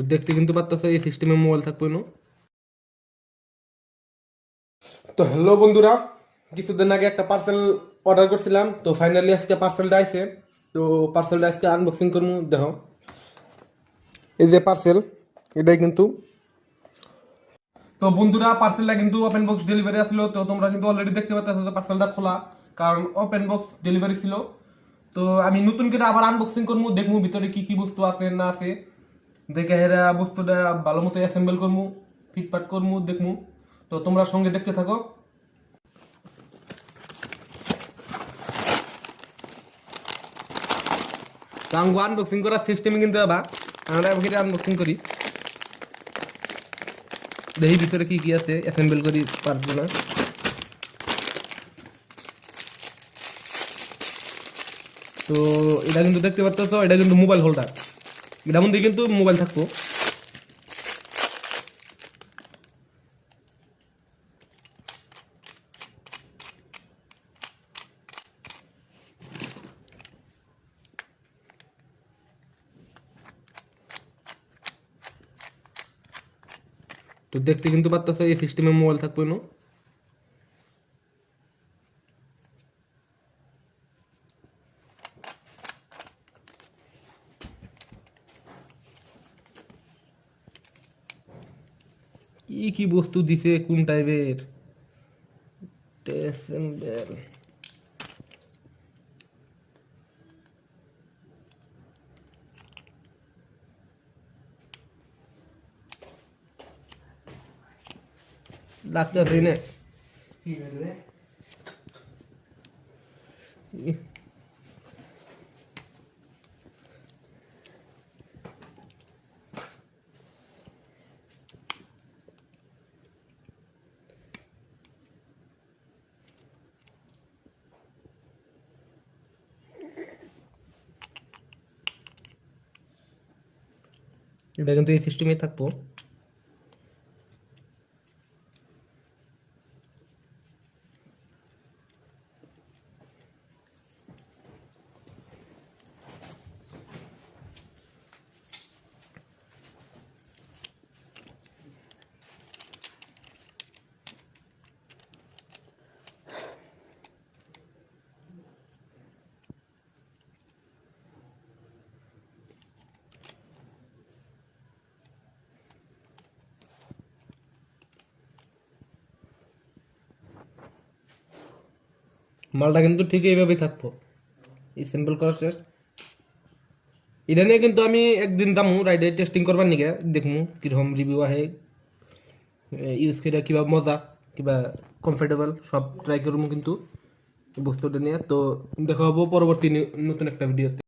তো দেখতে কিন্তু পারতেছো এই সিস্টেমে মোবাইল থাকবে না তো হ্যালো বন্ধুরা, কিছুদিন আগে একটা পার্সেল অর্ডার করছিলাম, তো ফাইনালি আজকে পার্সেলটা আসছে তো পার্সেলটা আজকে আনবক্সিং করব দেখো। এই যে পার্সেল এটাই কিন্তু। তো বন্ধুরা পার্সেলটা কিন্তু ওপেন বক্স ডেলিভারি আসলো, তো তোমরা কিন্তু অলরেডি দেখতে পাচ্ছ পার্সেলটা খোলা, কারণ ওপেন বক্স ডেলিভারি ছিল। তো আমি নতুন করে আবার আনবক্সিং করব দেখব ভিতরে কি কি বস্তু আছে, না আছে। দেখে হেরা বস্তুটা ভালো মতো অ্যাসেম্বল করব ফিটফাট করব দেখব তো তোমরা সঙ্গে দেখতে থাকো। আমি আনবক্সিং করার সিস্টেমে কিন্তু আবার। আমরা এবার আনবক্সিং করি। দেখি ভিতরে কি কি আছে অ্যাসেম্বল করি পারব না তো এটা কিন্তু দেখতে পাচ্ছ এটা কিন্তু মোবাইল হোল্ডার এটার মধ্যে কিন্তু মোবাইল থাকব তো দেখতে কিন্তু পারতেছ এই সিস্টেমে মোবাইল থাকবে না কি কি বস্তু দিছে কোন টাইপের টেসেম্বেল লাগতেছে না। এটা কিন্তু এই সিস্টেমেই থাকব। মালটা কিন্তু ঠিক এইভাবেই থাকব। এই স্যাম্পল করা শেষ। এটা নিয়ে কিন্তু আমি একদিন দামু রাইডে টেস্টিং করবার নিকে, দেখমু কীরকম রিভিউ আহে ইউজ করে কিবা মজা, কিবা কমফর্টেবল সব ট্রাই করব কিন্তু বস্তুটা নিয়ে। তো দেখা হব পরবর্তী নতুন একটা ভিডিওতে